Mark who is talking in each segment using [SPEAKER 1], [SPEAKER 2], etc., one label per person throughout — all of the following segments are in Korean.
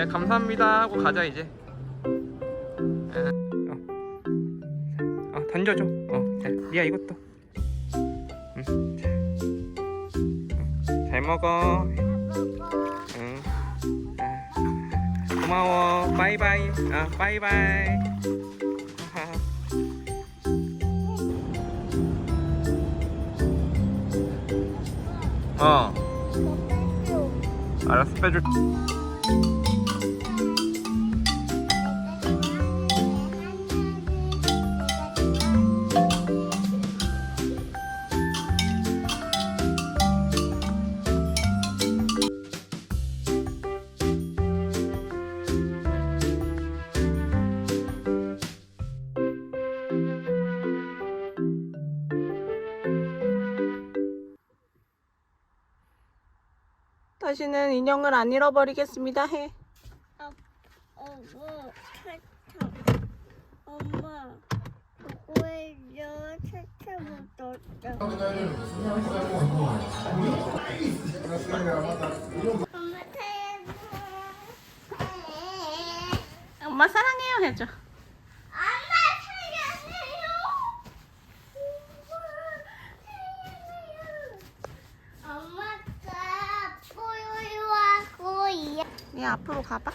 [SPEAKER 1] 네, 감사합니다 하고 가자 이제. 아, 어. 어, 던져줘. 어, 자, 리아 이것도. 응. 자. 잘 먹어. 응. 아, 고마워. 바이바이. 아, 바이바이. 어, 알았어 빼줄.
[SPEAKER 2] 다시는 인형을 안 잃어버리겠습니다 해.
[SPEAKER 3] 묻었어? 엄마 타야지.
[SPEAKER 2] 엄마 사랑해요 해줘.
[SPEAKER 3] 엄마 살려주세요. 엄마가 뽀요요하고 이야.
[SPEAKER 2] 얘 앞으로 가봐.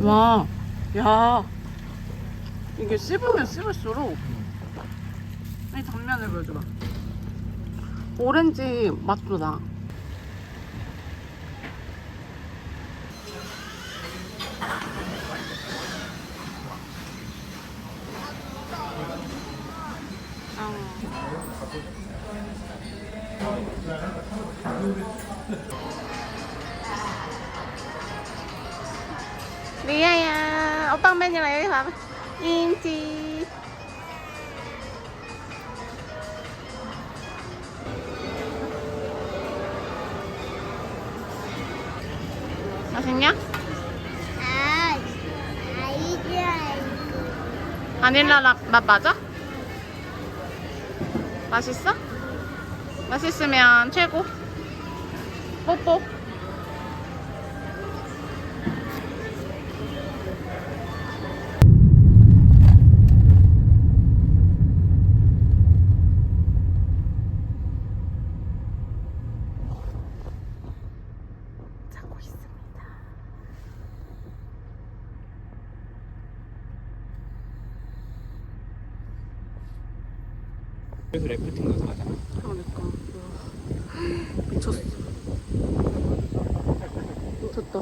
[SPEAKER 2] 와, 야, 이게 씹으면 씹을수록 이 단면을 보여줘봐. 오렌지 맛도 나. 리아야, 오빠 맨이랑 여기 봐봐. 인지. 맛있냐?
[SPEAKER 3] 아, 아이디 아이디.
[SPEAKER 2] 바닐라 라- 맛 맞아? 맛있어? 맛있으면 최고. 뽀뽀. 자고 있습니다.
[SPEAKER 1] 그래서 래프팅 가서 가자.
[SPEAKER 2] 그러니까 미쳤어 미쳤다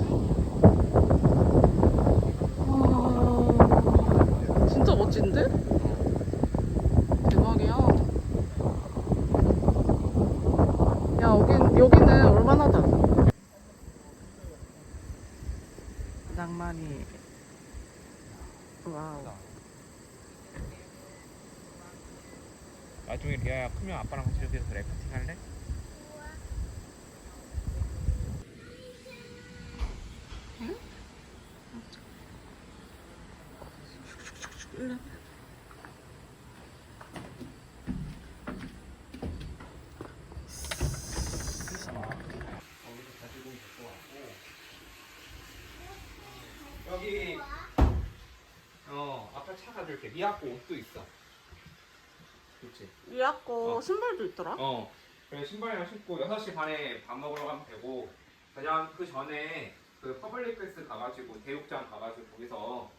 [SPEAKER 2] 와 진짜 멋진데? 대박이야 야 여기는 얼마나다 낭만이. 와우.
[SPEAKER 1] 나중에 리아야 크면 아빠랑 같이 여기서 래프팅 할래? 여기 어 아빠 차 가줄게 미아코 옷도 있어 그렇지
[SPEAKER 2] 위아거
[SPEAKER 1] 어.
[SPEAKER 2] 신발도 있더라
[SPEAKER 1] 어 그래 신발이랑 신고 6시 반에 밥 먹으러 가면 되고 그냥 그 전에 그 퍼블릭 패스 가가지고 대육장 가가지고 거기서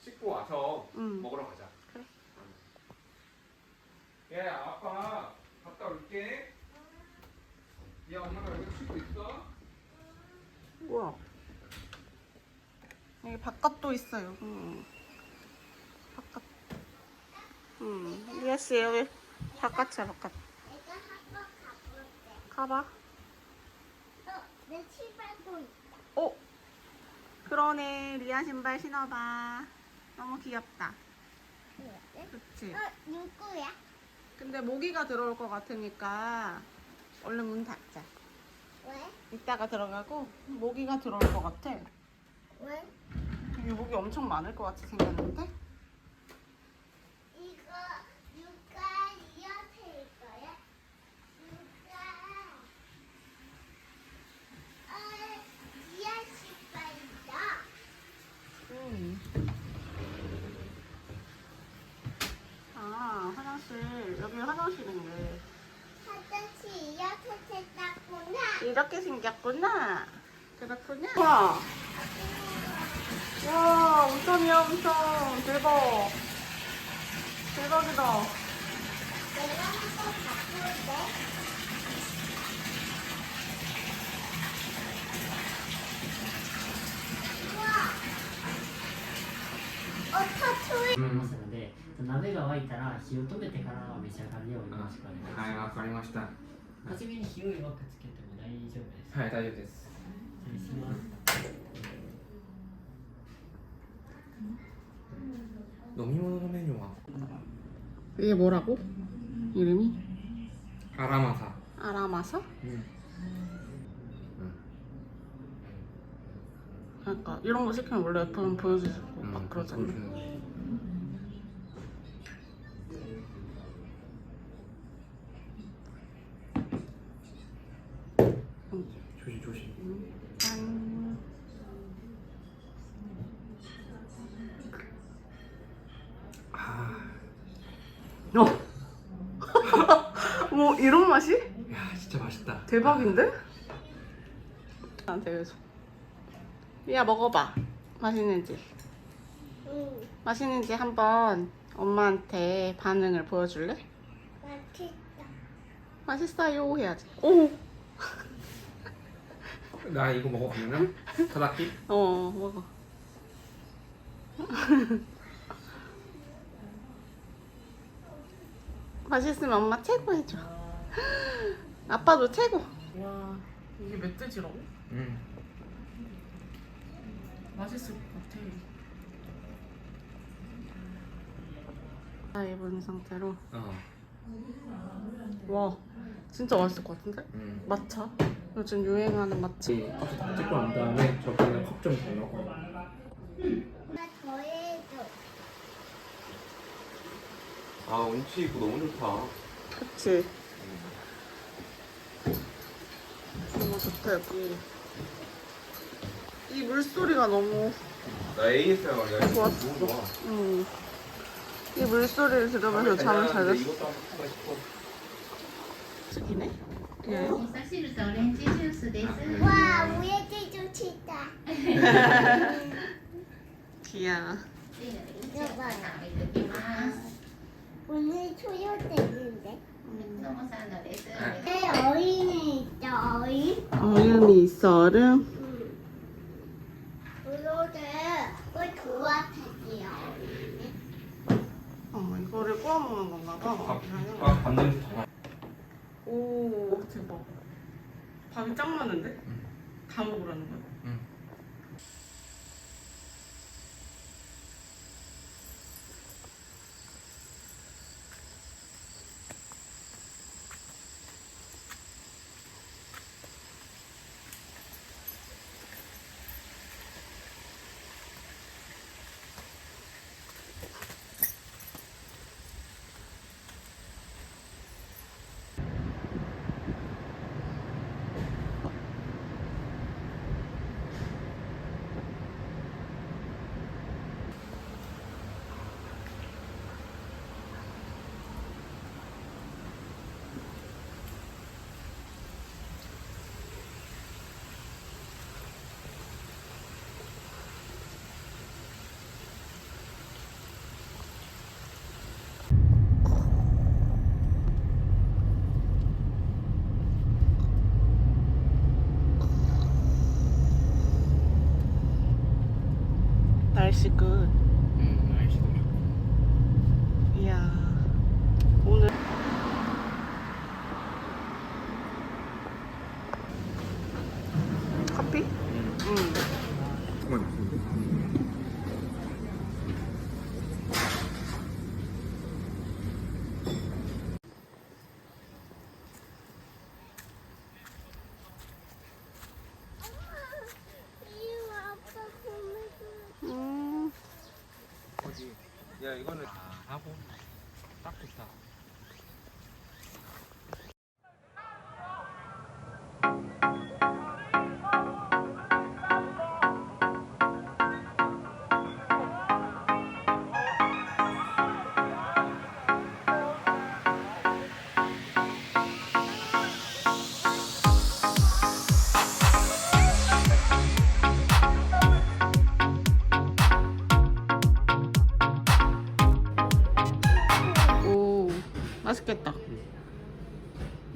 [SPEAKER 1] 씻고 와서
[SPEAKER 2] 응.
[SPEAKER 1] 먹으러 가자
[SPEAKER 2] 그래.
[SPEAKER 1] 예 아빠 갔다 올게 야 엄마가 여기 쉬고 있어
[SPEAKER 2] 뭐야? 여기 바깥도 있어요. 음. 바깥. 음. 예스 여기 바깥이야 바깥.
[SPEAKER 3] 내가 한번 가볼게.
[SPEAKER 2] 가봐.
[SPEAKER 3] 어, 내 신발도 있다.
[SPEAKER 2] 어? 그러네. 리아 신발 신어봐. 너무 귀엽다.
[SPEAKER 3] 네?
[SPEAKER 2] 그치?
[SPEAKER 3] 어, 누구야?
[SPEAKER 2] 근데 모기가 들어올 것 같으니까 얼른 문 닫자.
[SPEAKER 3] 왜?
[SPEAKER 2] 이따가 들어가고 모기가 들어올 것 같아.
[SPEAKER 3] 왜?
[SPEAKER 2] 유복이 엄청 많을 것 같이 생겼는데?
[SPEAKER 3] 이거 육가 이어트일 거야? 육가 어 이어 신발이다.
[SPEAKER 2] 음. 아, 화장실. 여기 화장실인데.
[SPEAKER 3] 화장실 이어트 했다구나.
[SPEAKER 2] 이렇게 생겼구나. 그렇구나. 와. 와, 우선이야, 우선. 대박. 대박이다.
[SPEAKER 3] 내가 한번 바꿀게. 우와. 어, 타투이.
[SPEAKER 4] ますので鍋が沸いたら火を止めてから召し上がるようによろしくお願いし
[SPEAKER 1] はい、
[SPEAKER 4] ま
[SPEAKER 1] わかりました。は
[SPEAKER 4] す初めに火を弱くつけても大丈夫です
[SPEAKER 1] い、大丈夫です。
[SPEAKER 4] 失礼します
[SPEAKER 1] 飲み物のメニューは
[SPEAKER 2] 이게 뭐라고? 이름이?
[SPEAKER 1] アラマサ。
[SPEAKER 2] 아라마사?
[SPEAKER 1] うん。
[SPEAKER 2] 그러니까 이런 거 시키면 원래 옆에는 보여주고 막 그러잖아.
[SPEAKER 1] 조
[SPEAKER 2] 뭐 이런 맛이?
[SPEAKER 1] 야 진짜 맛있다.
[SPEAKER 2] 대박인데? 나한테 계속. 야 먹어봐. 맛있는지.
[SPEAKER 3] 응,
[SPEAKER 2] 맛있는지 한번 엄마한테 반응을 보여줄래?
[SPEAKER 3] 맛있다.
[SPEAKER 2] 맛있어요 해야지. 오.
[SPEAKER 1] 나 이거 먹어보면은 타다키.
[SPEAKER 2] 어 먹어. 맛있으면 엄마 최고 해줘. 아빠도 최고. 와 이게 멧돼지라고?
[SPEAKER 1] 응.
[SPEAKER 2] 맛있을 것 같아. 다 입은 상태로.
[SPEAKER 1] 어.
[SPEAKER 2] 와 진짜 맛있을 것 같은데?
[SPEAKER 1] 응.
[SPEAKER 2] matcha? 요즘 유행하는
[SPEAKER 1] 커피 다 찍고 난 다음에 저기는 컵좀 더 넣고.
[SPEAKER 3] 엄마 더해줘.
[SPEAKER 1] 아 운치 이거 너무 좋다.
[SPEAKER 2] 그치? 너무 좋다 여기. 이 물소리가 너무
[SPEAKER 1] 나 ASMR이야.
[SPEAKER 2] 좋았어.
[SPEAKER 1] 너무 좋아.
[SPEAKER 2] 음. 이 물소리를 들으면서 잠을 잘 잤어.
[SPEAKER 1] 이것도 한번 하고 싶어.
[SPEAKER 2] 죽이네? 예.
[SPEAKER 5] 味噌汁とオレンジジュースです。
[SPEAKER 3] 와, 우에지 좀 치다.
[SPEAKER 2] 귀여워.
[SPEAKER 5] 食べてきます。
[SPEAKER 3] 오늘 초요대 있는데. 내 네, 어린이 있죠, 어린?
[SPEAKER 2] 얼음이 있어 얼음?
[SPEAKER 3] 오늘은 왜 좋아하세요?
[SPEAKER 2] 어 이거를 구워 먹는 건가 봐.
[SPEAKER 1] 아, 반년 동안.
[SPEAKER 2] 오 대박. 밥이 짱 많은데? 다 먹으라는 거야?
[SPEAKER 1] 응.
[SPEAKER 2] 날씨 끝.
[SPEAKER 1] 응, 날씨도 좋고.
[SPEAKER 2] 이야. 오늘 커피?
[SPEAKER 1] 응.
[SPEAKER 2] 응.
[SPEAKER 1] 잠깐만.
[SPEAKER 3] 이거 아빠 보면
[SPEAKER 1] 야이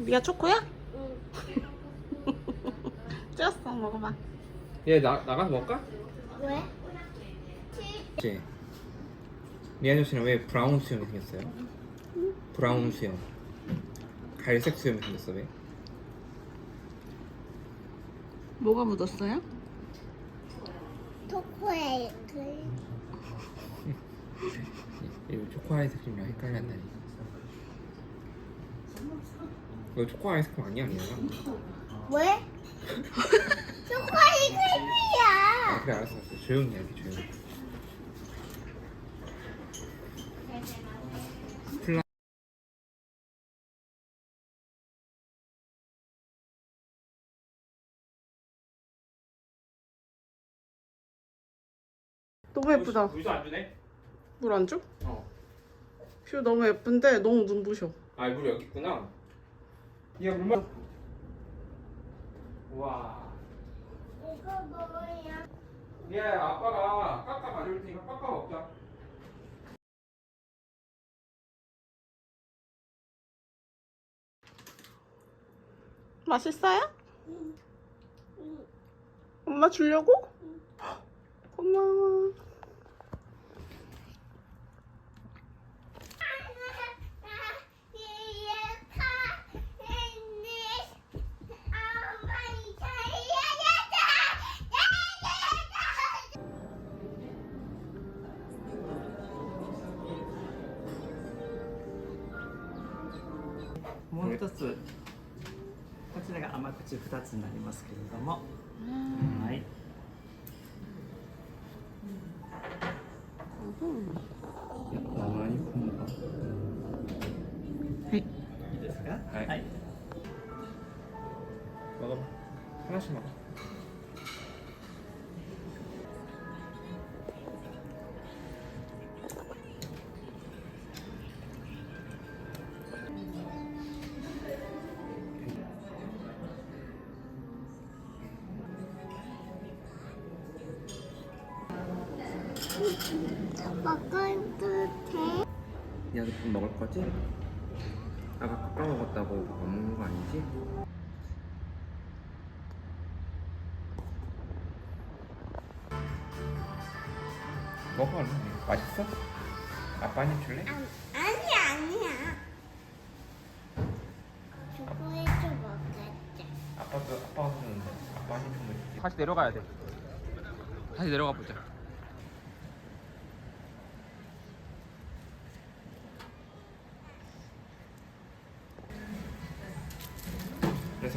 [SPEAKER 2] 미아 초코야? 찌었어, 먹어봐.
[SPEAKER 1] 얘 나 나가서 먹을까?
[SPEAKER 3] 왜?
[SPEAKER 1] 네. 리아저 씨는 왜 브라운 수염이 생겼어요? 브라운 수염. 갈색 수염이 생겼어 왜?
[SPEAKER 2] 뭐가 묻었어요?
[SPEAKER 3] 초코에 그
[SPEAKER 1] 이거 초코 아이스크림이랑 헷갈렸다니. 이거 초코 아이스크림 아니야, 리아야?
[SPEAKER 3] 왜? 초코이 크림이야.
[SPEAKER 1] 아, 그래 알았어, 알았어. 조용히 해, 조용히.
[SPEAKER 2] 너무 예쁘다.
[SPEAKER 1] 물도 안 주네?
[SPEAKER 2] 물 안 줘?
[SPEAKER 1] 어.
[SPEAKER 2] 뷰 너무 예쁜데 너무 눈부셔.
[SPEAKER 1] 아, 물 여기 있구나. 이거 물만. 와.
[SPEAKER 3] 이거 뭐야?
[SPEAKER 1] 리아야, 아빠가 깎아 가져올 테니까 깎아 먹자.
[SPEAKER 2] 맛있어요? 엄마 주려고? 고마워.
[SPEAKER 6] もう一つこちらが甘口2つになりますけれども、はい、
[SPEAKER 1] 나만
[SPEAKER 3] 먹어도 돼?
[SPEAKER 1] 야도 밥 먹을 거지? 아까 깎아 먹었다고 밥 먹는 거 아니지? 먹어 얼른 맛있어? 아빠 한입 줄래?
[SPEAKER 3] 아, 아니야 아니야. 초코에도 먹었지.
[SPEAKER 1] 아빠도 아빠가 주는데 아빠 한입 주면 다시 내려가야 돼 다시 내려가 보자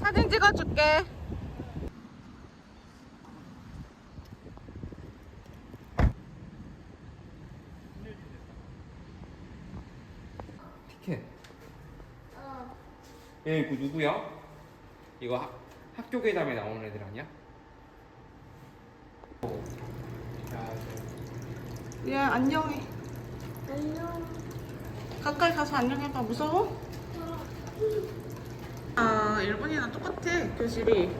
[SPEAKER 2] 사진 찍어줄게.
[SPEAKER 1] 티켓
[SPEAKER 3] 어.
[SPEAKER 1] 얘 이거 누구야? 이거 학, 학교 괴담에 나오는 애들 아니야? 야,
[SPEAKER 2] 얘 안녕해.
[SPEAKER 3] 안녕.
[SPEAKER 2] 가까이 가서 안녕해봐. 무서워? 아 일본이랑 똑같아 교실이.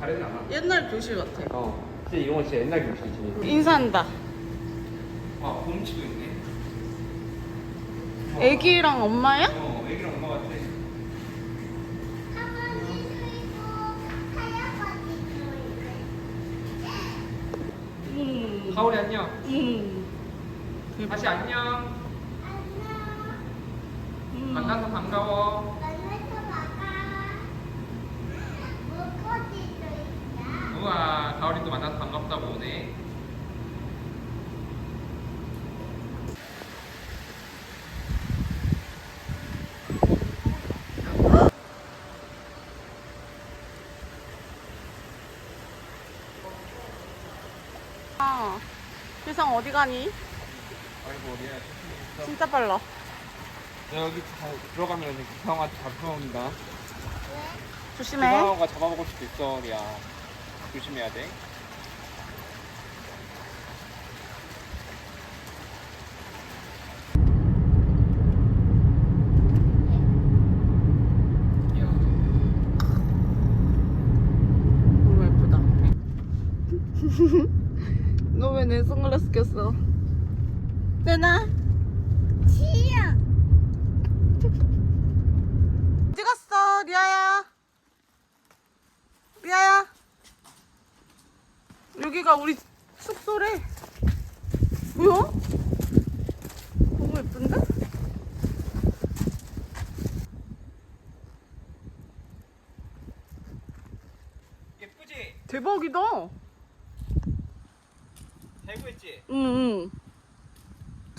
[SPEAKER 1] 다르진
[SPEAKER 2] 옛날 교실 같아.
[SPEAKER 1] 어. 진짜 이런 거 진짜 옛날 교실이지.
[SPEAKER 2] 인사한다.
[SPEAKER 1] 아 곰치도 있네. 어.
[SPEAKER 2] 애기랑 엄마야?
[SPEAKER 1] 어 애기랑 엄마 같아. 하울이 안녕.
[SPEAKER 2] 음.
[SPEAKER 1] 다시 안녕.
[SPEAKER 2] 음.
[SPEAKER 1] 만나서 반가워.
[SPEAKER 3] 만나서 봐봐. 물고기도 있다.
[SPEAKER 1] 우와, 가을이도 만나서 반갑다고 오네.
[SPEAKER 2] 아, 세상 어디 가니?
[SPEAKER 1] 얘.
[SPEAKER 2] 진짜 빨라.
[SPEAKER 1] 여기 다 들어가면 기상한테 잡혀온다.
[SPEAKER 2] 조심해.
[SPEAKER 1] 기상어가 잡아먹을 수도 있어, 리야. 조심해야 돼.
[SPEAKER 2] 너무 예쁘다. 너 왜 내 선글라스 꼈어? 내나
[SPEAKER 3] 치야.
[SPEAKER 2] 어디 갔어, 리아야? 리아야? 여기가 우리 숙소래. 뭐야? 너무 예쁜데?
[SPEAKER 1] 예쁘지?
[SPEAKER 2] 대박이다.
[SPEAKER 1] 대구했지?
[SPEAKER 2] 응, 응.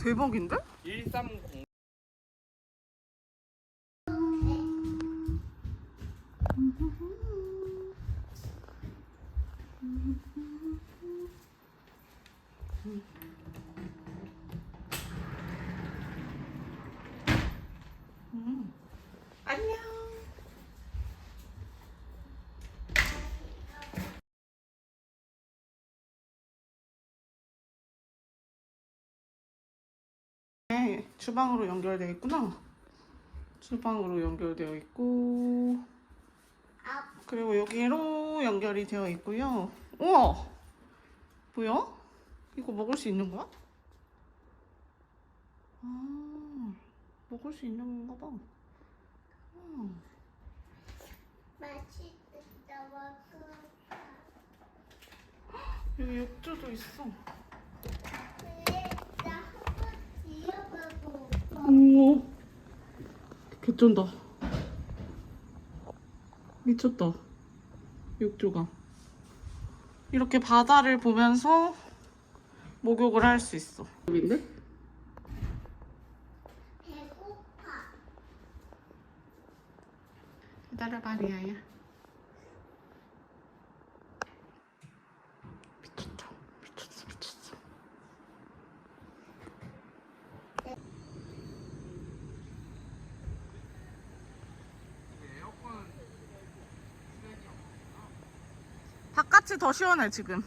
[SPEAKER 2] 대박인데?
[SPEAKER 1] 130.
[SPEAKER 2] 주방으로 연결되어 있구나. 주방으로 연결되어 있고, 그리고 여기로 연결이 되어 있고요. 우와! 뭐야? 이거 먹을 수 있는 거야? 아, 먹을 수 있는 건가 봐. 음.
[SPEAKER 3] 맛있다 먹어.
[SPEAKER 2] 여기 욕조도 있어.
[SPEAKER 3] 그래, 나 한번 지
[SPEAKER 2] 오, 개쩐다. 미쳤다. 욕조가. 이렇게 바다를 보면서 목욕을 할 수 있어. 여긴데?
[SPEAKER 3] 배고파.
[SPEAKER 2] 기다려봐, 리아야. 미쳤다. 미쳤어, 미쳤어. 바깥이 더 시원해, 지금.